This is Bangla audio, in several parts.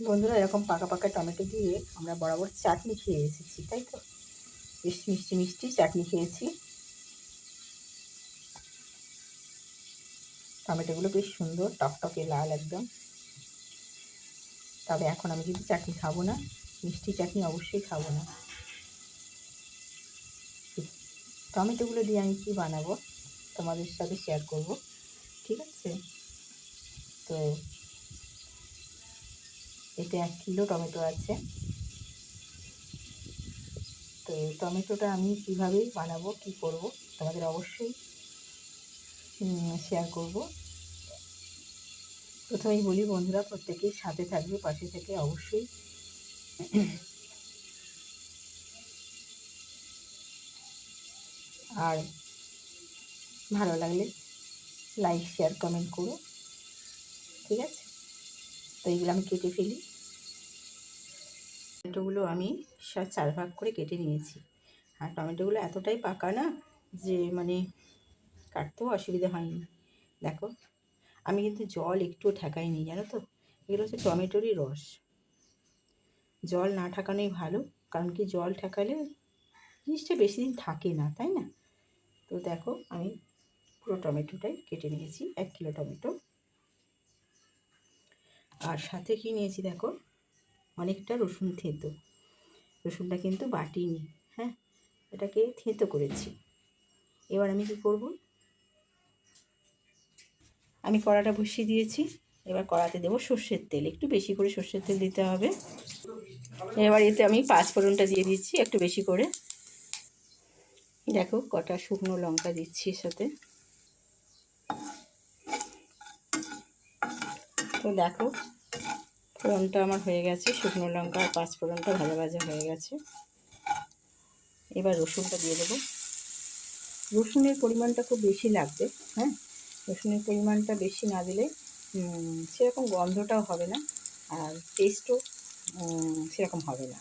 বন্ধুরা, এরকম পাকা পাকা টমেটো দিয়ে আমরা বরাবর চাটনি খেয়ে এসেছি, তাই তো? বেশ মিষ্টি মিষ্টি চাটনি খেয়েছি। টমেটোগুলো বেশ সুন্দর টকটকে লাল একদম। তবে এখন আমি কিন্তু চাটনি খাব না, মিষ্টি চাটনি অবশ্যই খাব না। টমেটোগুলো দিয়ে আমি কী বানাবো? তোমাদের সাথে শেয়ার করব, ঠিক আছে? তো এতে এক কিলো টমেটো আছে। তো টমেটোটা আমি কীভাবে বানাবো, কি করব, তোমাদের অবশ্যই শেয়ার করব। প্রথমেই বলি বন্ধুরা, প্রত্যেকেই সাথে থাকবে, পাশে থেকে অবশ্যই। আর ভালো লাগলে লাইক শেয়ার কমেন্ট করো। ঠিক আছে? তো এইগুলো আমি কেটে ফেলি। টমেটোগুলো আমি চার ভাগ করে কেটে নিয়েছি। আর টমেটোগুলো এতটাই পাকা না যে মানে কাটতেও অসুবিধা হয়নি। দেখো, আমি কিন্তু জল একটুও ঠেকাইনি জানো তো? এগুলো হচ্ছে টমেটোরই রস। জল না ঠেকানোই ভালো, কারণ কি জল ঠেকালে জিনিসটা বেশি দিন থাকে না, তাই না? তো দেখো, আমি পুরো টমেটোটাই কেটে নিয়েছি, এক কিলো টমেটো। আর সাথে কি নিয়েছি দেখো? অনেকটা রসুন থেঁতো। রসুনটা কিন্তু বাটিনি হ্যাঁ? এটাকে থেঁতো করেছি। এবার আমি কী করব? আমি কড়াটা বসিয়ে দিয়েছি। এবার কড়াতে দেবো সর্ষের তেল। একটু বেশি করে সর্ষের তেল দিতে হবে। এবার এতে আমি পাঁচ ফোড়নটা দিয়ে দিচ্ছি একটু বেশি করে। দেখো কটা শুকনো লঙ্কা দিচ্ছি সাথে। তো দেখো ফোড়নটা আমার হয়ে গেছে, শুকনো লঙ্কা আর পাঁচ ফোড়নটা ভাজা ভাজা হয়ে গেছে। এবার রসুনটা দিয়ে দেবো। রসুনের পরিমাণটা খুব বেশি লাগবে হ্যাঁ? রসুনের পরিমাণটা বেশি না দিলে সেরকম গন্ধটাও হবে না আর টেস্টও সেরকম হবে না।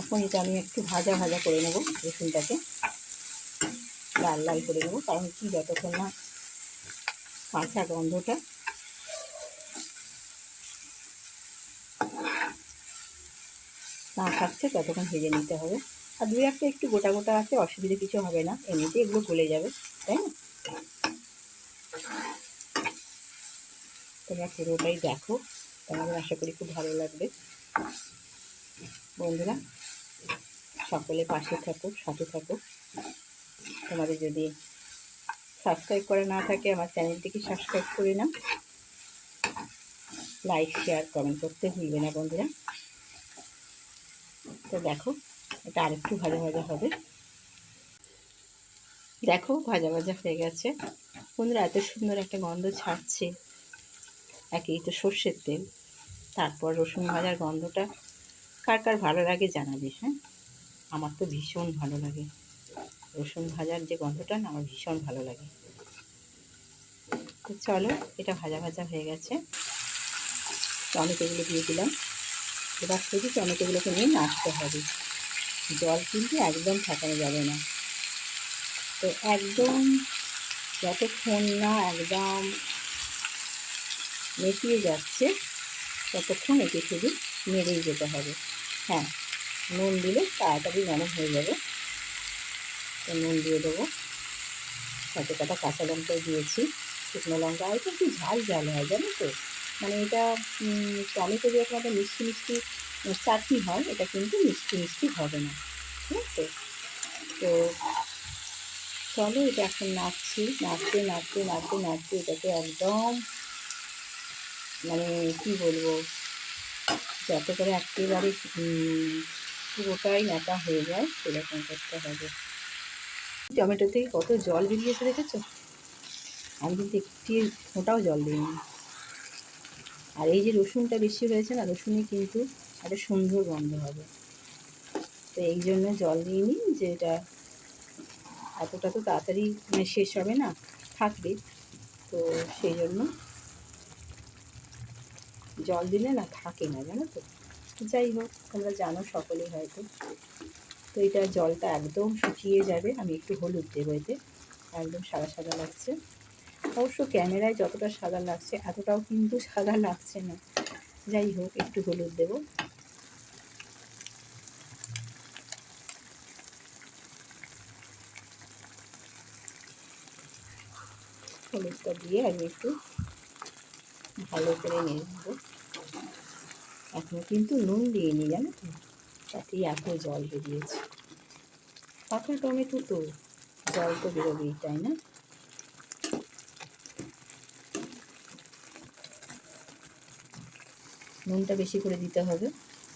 এখন এটা আমি একটু ভাজা ভাজা করে নেব রসুনটাকে। লাল লাল করে নেব, কারণ কি যতক্ষণ না কাঁচা গন্ধটা না থাকছে, ততক্ষণ ভেজে নিতে হবে। আর দু একটা একটু গোটা গোটা আছে, অসুবিধা কিছু হবে না। এমনিতে এগুলো গলে যাবে, তাই না? তোমরা পুরোটাই দেখো তোমাদের আশা করি খুব ভালো লাগবে। বন্ধুরা, সকলে পাশে থাকো, সাথে থাকো। তোমাদের যদি সাবস্ক্রাইব করা না থাকে, আমার চ্যানেলটিকে সাবস্ক্রাইব করে নাও। লাইক শেয়ার কমেন্ট করতে ভুলবে না, বন্ধুরা। তো দেখো, এটা আরেকটু ভাজা ভাজা হবে। দেখো, ভাজা ভাজা হয়ে গেছে। বন্ধুরা, এত সুন্দর একটা গন্ধ ছাড়ছে। একেই তো সর্ষের তেল। তারপর রসুন ভাজার গন্ধটা কার কার ভালো লাগে জানাবে হ্যাঁ? আমার তো ভীষণ ভালো লাগে। রসুন ভাজার যে গন্ধটা না, আমার ভীষণ ভালো লাগে। তো চলো, এটা ভাজা ভাজা হয়ে গেছে। টমেটোগুলো দিয়ে দিলাম। এবার শুধু টমেটোগুলোকে নিয়ে নাড়তে হবে। জল কিন্তু একদম ঠেকানো যাবে না। তো একদম যতক্ষণ না একদম মেটিয়ে যাচ্ছে, ততক্ষণ একে শুধু নেড়েই যেতে হবে। হ্যাঁ নুন দিলে তাড়াতাড়ি নরম হয়ে যাবে। তো নুন দিয়ে দেবো। সাথে কটা কাঁচা লঙ্কা দিয়েছি। শুকনো লঙ্কা আর একটু ঝাল ঝাল হয়, জানো তো? মানে এটা টমেটো দিয়ে একটা মিষ্টি মিষ্টি চাটনি হয়, এটা কিন্তু মিষ্টি মিষ্টি হবে না, ঠিক আছে? তো চলো এটা এখন নাচছি নাচতে নাচতে নাচতে নাচতে এটাকে একদম মানে কি বলব, যাতে করে একেবারে পুরোটাই নাটা হয়ে যায়, সেরকম করতে হবে। টমেটো থেকে কত জল বেরিয়েছে দেখেছ? আমি কিন্তু একটি ফোঁটাও জল দিইনি। আর এই যে রসুনটা বেশি হয়েছে না, রসুনে কিন্তু একটা সুন্দর গন্ধ হবে। তো এই জন্য জল দিইনি যে এটা এতটা তো তাড়াতাড়ি মানে শেষ হবে না, থাকবে। তো সেই জন্য জল দিলে না থাকে না, জানো তো? যাই হোক, তোমরা জানো সকলেই হয়তো। তো এটা জলটা একদম শুকিয়ে যাবে, আমি একটু হলুদ দেবো এতে, একদম সাদা সাদা লাগছে। অবশ্য ক্যামেরায় যতটা সাদা লাগছে, এতটাও কিন্তু সাদা লাগছে না। যাই হোক, একটু হলুদ দেবো। হলুদটা দিয়ে আমি একটু ভালো করে নিয়ে নেব। এখনও কিন্তু নুন দিয়ে নি জানো তো? তাতেই এত জল বেরিয়েছে। পাকা টমেটো তো, জল তো বেরোবেই, তাই না? নুনটা বেশি করে দিতে হবে,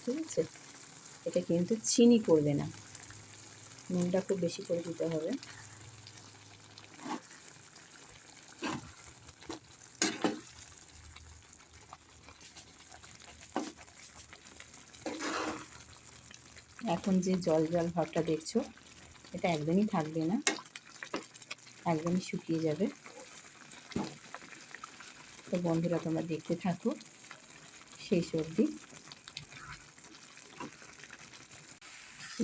ঠিক আছে? এটা কিন্তু চিনি করবে না। নুনটা খুব বেশি করে দিতে হবে। এখন যে জল জল ভাবটা দেখছ, এটা একদমই থাকবে না। একদমই শুকিয়ে যাবে। তো বন্ধুরা, তোমরা দেখতে থাকো। সেই সবজি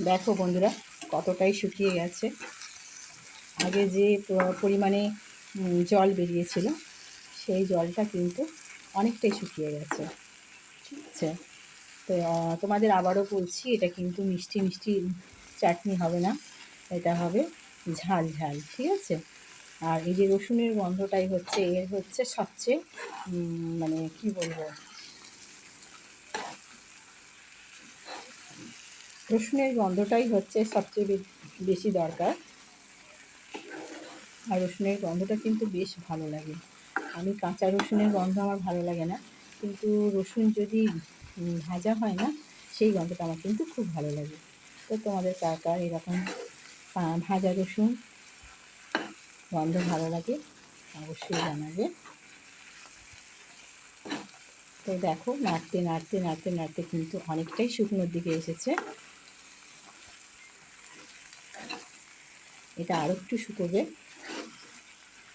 দেখো বন্ধুরা, কতটাই শুকিয়ে গেছে। আগে যে পরিমাণে জল বেরিয়েছিল, সেই জলটা কিন্তু অনেকটাই শুকিয়ে গেছে। ঠিক আছে? তো তোমাদের আবারও বলছি, এটা কিন্তু মিষ্টি মিষ্টি চাটনি হবে না। এটা হবে ঝাল ঝাল, ঠিক আছে? আর এই যে রসুনের গন্ধটাই হচ্ছে, এর হচ্ছে সবচেয়ে মানে কি বলব? রসুনের গন্ধটাই হচ্ছে সবচেয়ে বেশি দরকার। আর রসুনের গন্ধটা কিন্তু বেশ ভালো লাগে। আমি কাঁচা রসুনের গন্ধ আমার ভালো লাগে না। কিন্তু রসুন যদি ভাজা হয় না, সেই গন্ধটা আমার কিন্তু খুব ভালো লাগে। তো তোমাদের কার কার এরকম ভাজা রসুন গন্ধ ভালো লাগে, অবশ্যই জানাবে। তো দেখো, নাড়তে নাড়তে নাড়তে নাড়তে কিন্তু অনেকটাই শুকনোর দিকে এসেছে। এটা আরও একটু শুকোবে।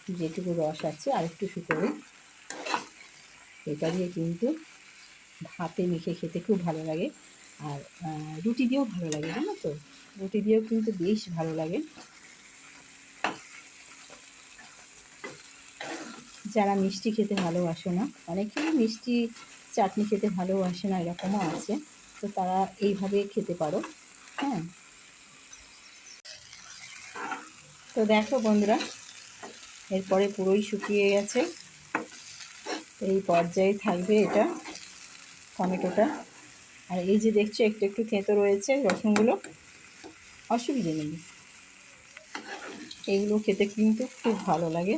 যেটুকু রস আছে আর একটু শুকোবে। এটা দিয়ে কিন্তু ভাতে মেখে খেতে খুব ভালো লাগে। আর রুটি দিয়েও ভালো লাগে, জানো তো? রুটি দিয়েও কিন্তু বেশ ভালো লাগে। যারা মিষ্টি খেতে ভালোবাসে না, অনেকেই মিষ্টি চাটনি খেতে ভালোবাসে না, এরকমও আছে। তো তারা এইভাবে খেতে পারো হ্যাঁ? তো দেখো বন্ধুরা, এরপরে পুরোই শুকিয়ে গেছে। এই পর্যায়ে থাকবে এটা, টমেটোটা। আর এই যে দেখছ, একটু একটু থেঁতো রয়েছে রসুনগুলো, অসুবিধে নেই। এইগুলো খেতে কিন্তু খুব ভালো লাগে।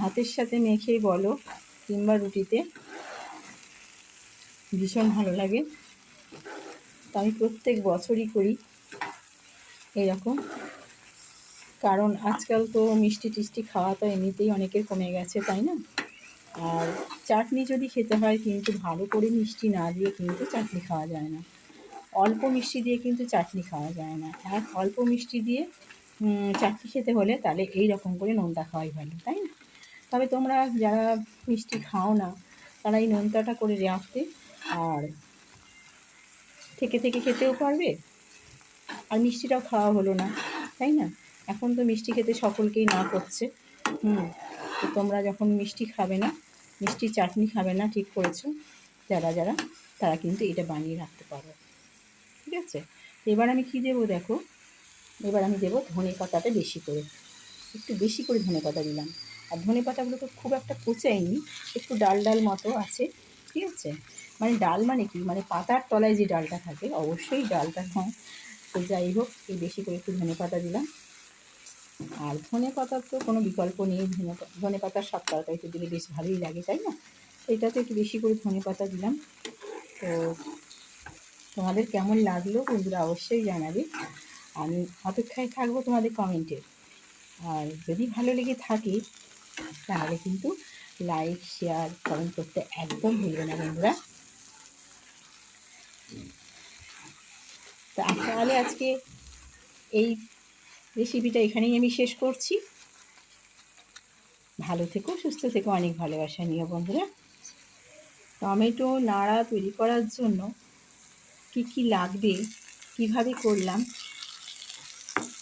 ভাতের সাথে মেখেই বলো কিংবা রুটিতে, ভীষণ ভালো লাগে। তো আমি প্রত্যেক বছরই করি, এরকম। কারণ আজকাল তো মিষ্টি টিষ্টি খাওয়া তো এমনিতেই অনেকের কমে গেছে, তাই না? আর চাটনি যদি খেতে হয় কিন্তু ভালো করে মিষ্টি না দিয়ে কিন্তু চাটনি খাওয়া যায় না। অল্প মিষ্টি দিয়ে কিন্তু চাটনি খাওয়া যায় না। আর অল্প মিষ্টি দিয়ে চাটনি খেতে হলে তাহলে এই রকম করে নোনতা খাওয়াই ভালো, তাই না? তবে তোমরা যারা মিষ্টি খাও না, তারা এই নোনতাটা করে রাখতে আর থেকে থেকে খেতেও পারবে। আর মিষ্টিটাও খাওয়া হলো না, তাই না? এখন তো মিষ্টি খেতে সকলকেই না করছে। হুম, তো তোমরা যখন মিষ্টি খাবে না, মিষ্টি চাটনি খাবে না, ঠিক করেছ, যারা যারা, তারা কিন্তু এটা বানিয়ে রাখতে পারো। ঠিক আছে? এবার আমি কি দেবো দেখো? এবার আমি দেবো ধনে পাতাটা বেশি করে। একটু বেশি করে ধনে পাতা দিলাম। আর ধনে পাতাগুলো তো খুব একটা কুচাইনি একটু ডাল ডাল মতো আছে। ঠিক আছে? মানে ডাল মানে কি? মানে পাতার তলায় যে ডালটা থাকে, অবশ্যই ডালটা হয় তো যাই হোক, এই বেশি করে একটু ধনে পাতা দিলাম। আর ধনে পাতার তো কোনো বিকল্প নেই। ধনে ধনে পাতার সব তরকারিতে দিলে বেশ ভালোই লাগে, তাই না? এটাতে একটু বেশি করে ধনে পাতা দিলাম। তো তোমাদের কেমন লাগল বন্ধুরা অবশ্যই জানাবে। আমি অপেক্ষায় থাকব তোমাদের কমেন্টে। আর যদি ভালো লেগে থাকে, তাহলে কিন্তু লাইক, শেয়ার, কমেন্ট করতে একদম ভুলবে না বন্ধুরা। তাহলে আজকে এই রেসিপিটা এখানেই আমি শেষ করছি। ভালো থেকো, সুস্থ থেকো, অনেক ভালোবাসা নিয়ে বন্ধুরা। টমেটো নাড়া তৈরি করার জন্য কি কি লাগবে, কীভাবে করলাম,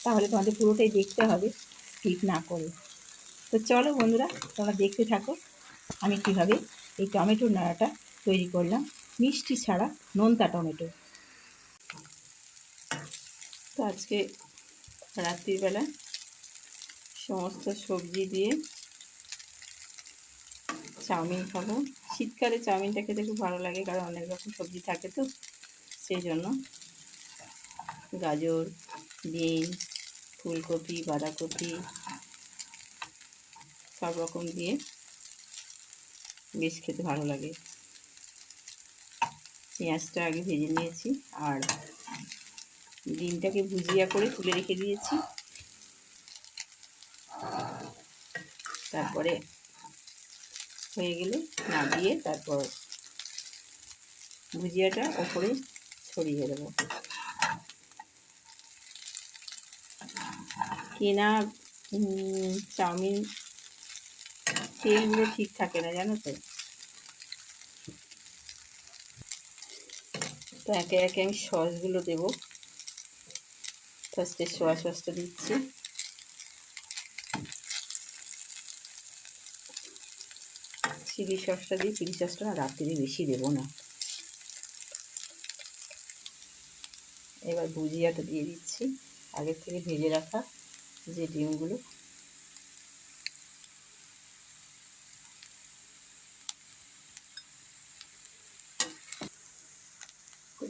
তাহলে তোমাদের পুরোটাই দেখতে হবে স্কিপ না করে। তো চলো বন্ধুরা, তোমরা দেখতে থাকো আমি কীভাবে এই টমেটোর নাড়াটা তৈরি করলাম। মিষ্টি ছাড়া নোনতা টমেটো। তো আজকে রাত্রিবেলা সমস্ত সবজি দিয়ে চাউমিন খাব। শীতকালে চাউমিনটা খেতে খুব ভালো লাগে, কারণ অনেক রকম সবজি থাকে তো, সেই জন্য গাজর, বিন, ফুলকপি, বাঁধাকপি সব রকম দিয়ে বেশ খেতে ভালো লাগে। পেঁয়াজটা আগে ভেজে নিয়েছি আর ডিমটাকে ভুজিয়া করে তুলে রেখে দিয়েছি। তারপরে হয়ে গেলে না দিয়ে তারপর ভুজিয়াটা ওপরে ছড়িয়ে দেবো। কেনা চাউমিন তেলগুলো ঠিক থাকে না, জানো তো? তো একে একে আমি সসগুলো দেবো। ফার্স্টে সোয়া সসটা দিচ্ছি চিলি সসটা দিই চিলি সসটা না রাত্রিরে বেশি দেবো না। এবার ভুজিয়াটা দিয়ে দিচ্ছি। আগের থেকে ভেজে রাখা যে ডিমগুলো।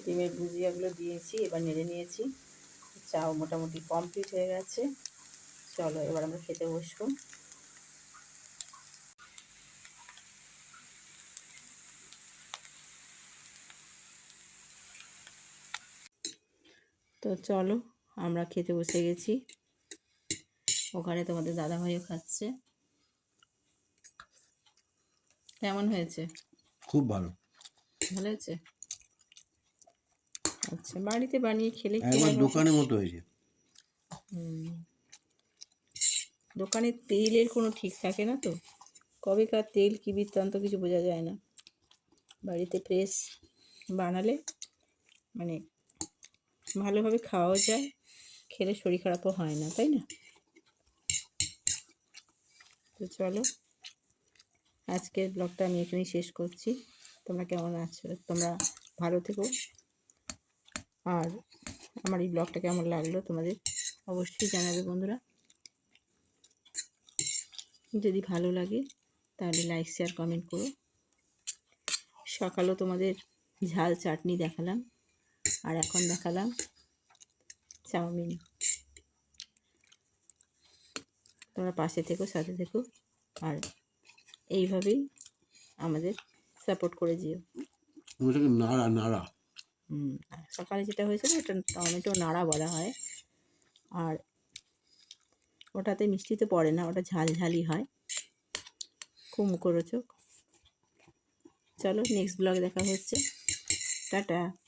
ডিমের ভুজিয়াগুলো দিয়েছি, এবার নেড়ে নিয়েছি। চাও মোটামুটি কমপ্লিট হয়ে গেছে। চলো এবার আমরা খেতে বসবো। তো চলো আমরা খেতে বসে গেছি। ওখানে তোমাদের দাদাভাইও খাচ্ছে। কেমন হয়েছে? খুব ভালো। ভালো হয়েছে? আচ্ছা বাড়িতে বানিয়ে খেলে একবার দোকানের মতো হয়েছে। হুম। দোকানের তেলের কোনো ঠিক থাকে না তো? কবেকার তেল কি বৃত্তান্ত কিছু বোঝা যায় না। বাড়িতে ফ্রেশ বানালে মানে ভালোভাবে খাওয়াও যায় খেলে শরীর খারাপও হয় না তাই না? তো চলো আজকের ব্লগটা আমি এখানেই শেষ করছি। তোমরা কেমন আছো? তোমরা ভালো থেকো। আর আমার এই ব্লগটা কেমন লাগল তোমাদের অবশ্যই জানাবে বন্ধুরা। যদি ভালো লাগে তাহলে লাইক শেয়ার কমেন্ট করো। সকালেও তোমাদের ঝাল চাটনি দেখালাম আর এখন দেখালাম চাউমিন। তোমরা পাশে থেকো, সাথে থেকো আর এইভাবেই আমাদের সাপোর্ট করে ওটাকে নাড়া নাড়া। সকালে যেটা হয়েছিল ওটা টমেটো নাড়া বলা হয়। আর ওটাতে মিষ্টি তো পড়ে না, ওটা ঝাল ঝালই হয়। খুব মুখরোচক। চলো নেক্সট ব্লগ দেখা হচ্ছে। টাটা।